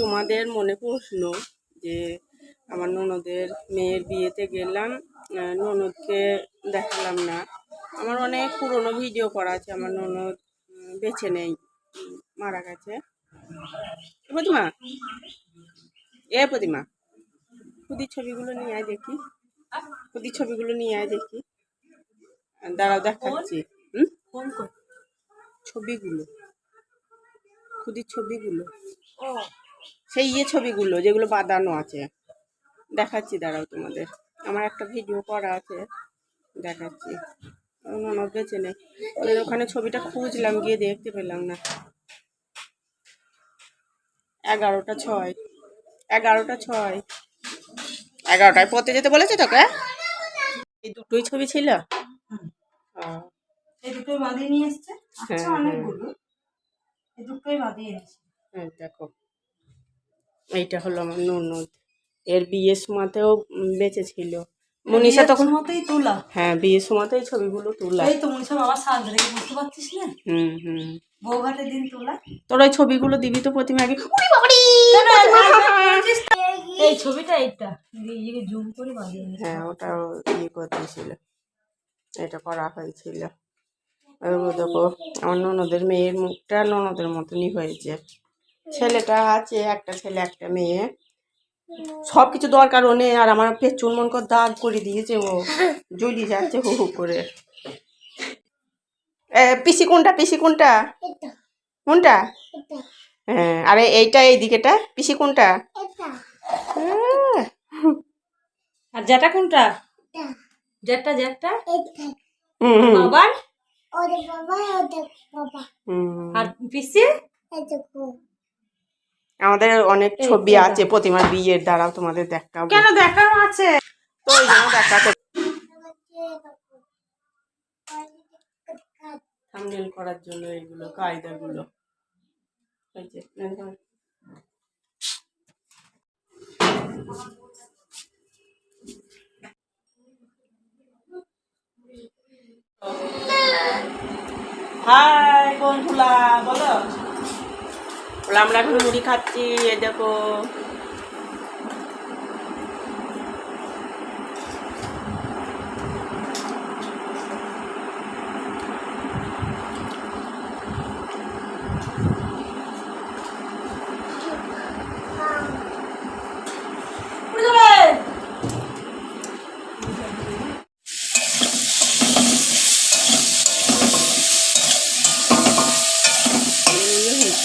তোমাদের মনে প্রশ্ন যে আমার ননদের মেয়ের বিয়েতে গেলাম ননদকে দেখালাম না। আমার অনেক পুরনো ভিডিও করা আছে, আমার ননদ বেছে নেই, মারা গেছে। প্রতিমা, এ প্রতিমা খুদির ছবিগুলো নিয়ে আয় দেখি খুদির ছবিগুলো নিয়ে আয় দেখি। দাঁড়াও, দেখাচ্ছি, হুম? ছবিগুলো খুদির ছবিগুলো। ও সেই ইয়ে ছবিগুলো যেগুলো বাঁধানো আছে। দেখাচ্ছি দাঁড়াও তোমাদের। আমার একটা ভিডিও করা আছে। দেখাচ্ছি। ননদ বেঁচে নেই। ওদের ওখানে ছবিটা খুঁজলাম গিয়ে দেখতে পেলাম না। এগারোটা ছয়। এগারোটা ছয়। এগারোটায় পড়তে যেতে বলেছে তোকে? এই দুটোই ছবি ছিল? এই দুটোই বাঁধিয়ে নিয়ে এসছে। হ্যাঁ, আচ্ছা হ্যাঁ। অনেকগুলো। এই দুটোই বাঁধিয়ে এনেছে। এই দেখো। এইটা হলো আমার ননদ। এর বিয়ের সময়তেও উম, বেঁচে ছিল মনীষা তখন মতোই তোলা? হ্যাঁ বিয়ের সময়তেই ছবিগুলো তোলা। এই তো মনীষা বাবা সাজ রেখে বুঝতে পারছিস না? হুম হুম। বৌঘাটের দিন তোলা? তোর ওই ছবিগুলো দিবি তো প্রতিমা আগে এই ছবিটা এইটা। জুম করে বাঁধিয়ে হ্যাঁ ওটাও ইয়ে করতেছিল এটা করা হয়েছিল। দেখো আমার ননদের মেয়ের মুখটা ননদের মতনই হয়েছে। ছেলেটা আছে একটা ছেলে একটা মেয়ে। সব কিছু দরকার ও নেই আর আমার পেছন মন করে দাগ করে দিয়েছে ও। জ্বলি যাচ্ছে হু হু করে। পিসি কোনটা পিসি কোনটা? কোনটা? হ্যাঁ আরে এইটা এই দিকেটা। পিসি কোনটা? হ্যাঁ। আর যেটা কোনটা? যেটা যেটা হুম, হুম, বাবার আর পিসি? আমাদের অনেক ছবি আছে প্রতিমার বিয়ের দ্বারাও তোমাদের দেখাবো। কেন দেখানো আছে? তো ওই জন্য দেখাতে থামনেল করার জন্য এইগুলো কায়দাগুলো। যে, হাই বন্ধুলা বলো। আমরা এখন মুড়ি খাচ্ছি এই দেখো।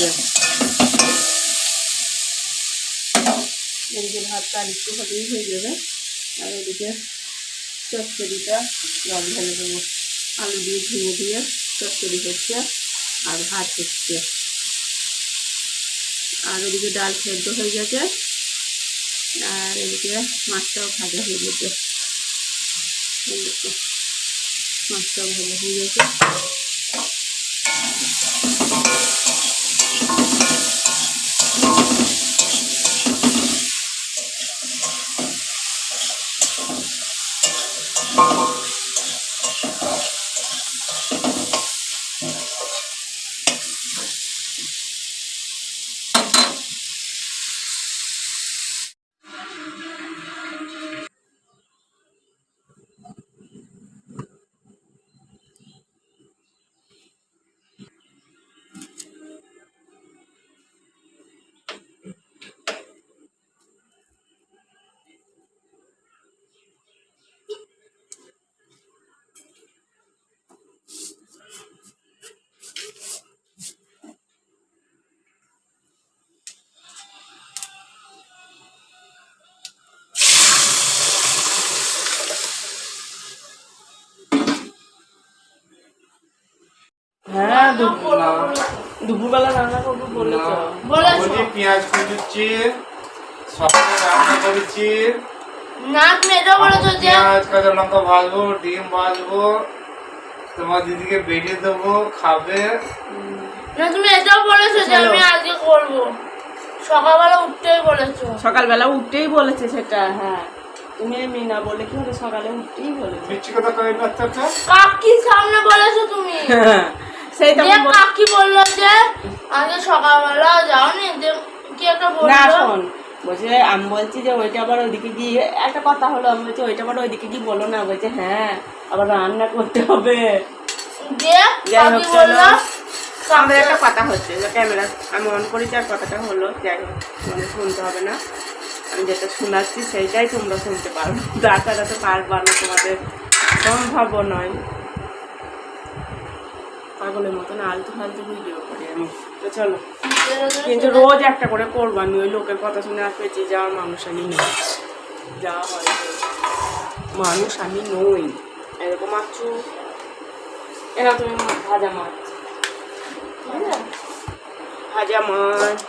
এই এদিকে ভাতটা আর একটু হলেই হয়ে যাবে। আর এদিকে চচ্চড়িটা জল ঢেলে দেবো। আলু দিয়ে ঝিঙে দিয়ে চচ্চড়ি হচ্ছে আর ভাত হচ্ছে। আর ওদিকে ডাল সেদ্ধ হয়ে গেছে। আর এদিকে মাছটাও ভাজা হয়ে গেছে। মাছটাও ভাজা হয়ে গেছে। হ্যাঁ দুপুরবেলা দুপুরবেলা রান্না করব বলেছ। বলছি। পেঁয়াজ কুচুচ্ছি রান্না করেছি না তুমি এটা বলেছ যে। পেঁয়াজ কাঁচা লঙ্কা ভাজবো ডিম ভাজবো। তোমার দিদিকে বেরিয়ে দেবো খাবে। না তুমি এটাও বলেছ যে আমি আজকে করব। সকালবেলা উঠতেই বলেছ। সকালবেলা উঠতেই বলেছে সেটা হ্যাঁ। তুমি এমনি না বলে কি হবে সকালে উঠতেই বলেছে। মিষ্টি কথা বাচ্চাটা সামনে বলেছ তুমি। সেই তখন বল- কাকি বলল যে আজকে সকালবেলা যাওনি যে কি একটা না বলল শোন বলছে আমি বলছি যে ওইটা আবার ওইদিকে গিয়ে একটা কথা হলো আমি বলছি ওইটা আবার ওইদিকে গিয়ে বলো না বলছে হ্যাঁ আবার রান্না করতে হবে। দিয়ে যাই হোক কাকি চলো। বলল আমাদের একটা কথা হচ্ছে যে ক্যামেরা আমি অন করেছি আর কথাটা হলো যাই হোক শুনতে হবে না। আমি যেটা শোনাচ্ছি সেইটাই তোমরা শুনতে পারো। তাছাড়া তো পারবা না তোমাদের সম্ভব নয়। পাগলের মতন আলতু ফালতু ভিডিও করি আমি। তো চলো কিন্তু রোজ একটা করে করব আমি ওই লোকের কথা শুনে আর পেঁচে যাওয়ার মানুষ আমি নই। যা হয় মানুষ আমি নই। এরকম আছো এরা তুমি ভাজা মাছ? ভাজা মাছ।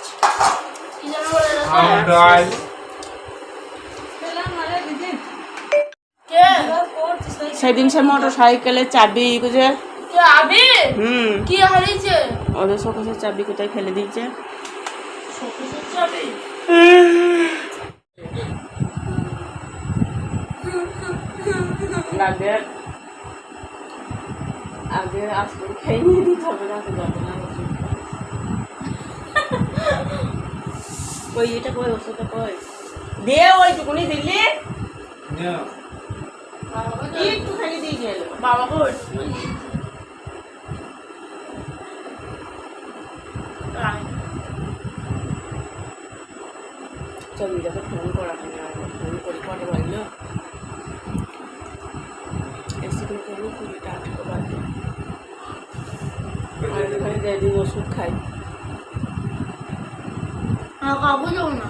সেদিন সে মোটর সাইকেলের চাবি যে কে আবি? হুম। কি হারিয়েছে? ওদের শোকেশের চাবি কোথায় ফেলে দিয়েছে? শোকেসের চাবি? আগে আগে আজকে খেয়ে নিয়ে দিতে হবে না তো যাবে না। ওষুধ। এটা কই ওষুধটা কই? দে ওইটুকুনি দিলি। একটুখানি দিয়ে গেল। বাবাকে চন্দ্রকে ফোন করা ফোন করি আমি কুড়িটা আর এখানে দিদি ওষুধ খাই। না।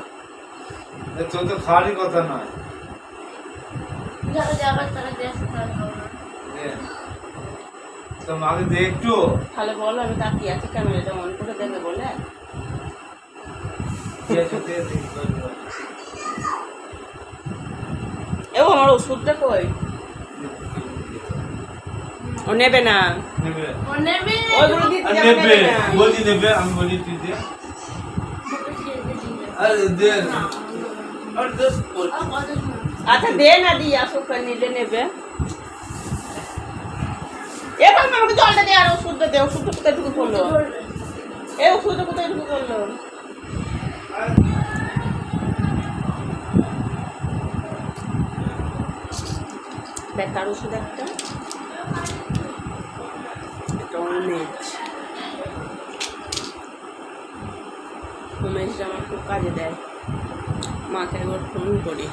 তোর তো খাওয়ারই কথা নয়। তো মাকে দে একটু। তাহলে বলো আমি তাকিয়ে আছি ক্যামেরাটা অন করে দেবে বলে। এও আমার ওষুধটা কই? ও নেবে না। নেবে। আমি বলি তুই দে? আচ্ছা দে না দি আসুক নিলে নেবে। এবার আমাকে জলটা দে আর ওষুধটা দে ওষুধটা কোথায় ঢুকে পড়ল এই ওষুধটা কোথায় ঢুকে পড়ল বেকার ওষুধ একটা। আমার খুব কাজে দেয়। মাকে একবার ফোন করি।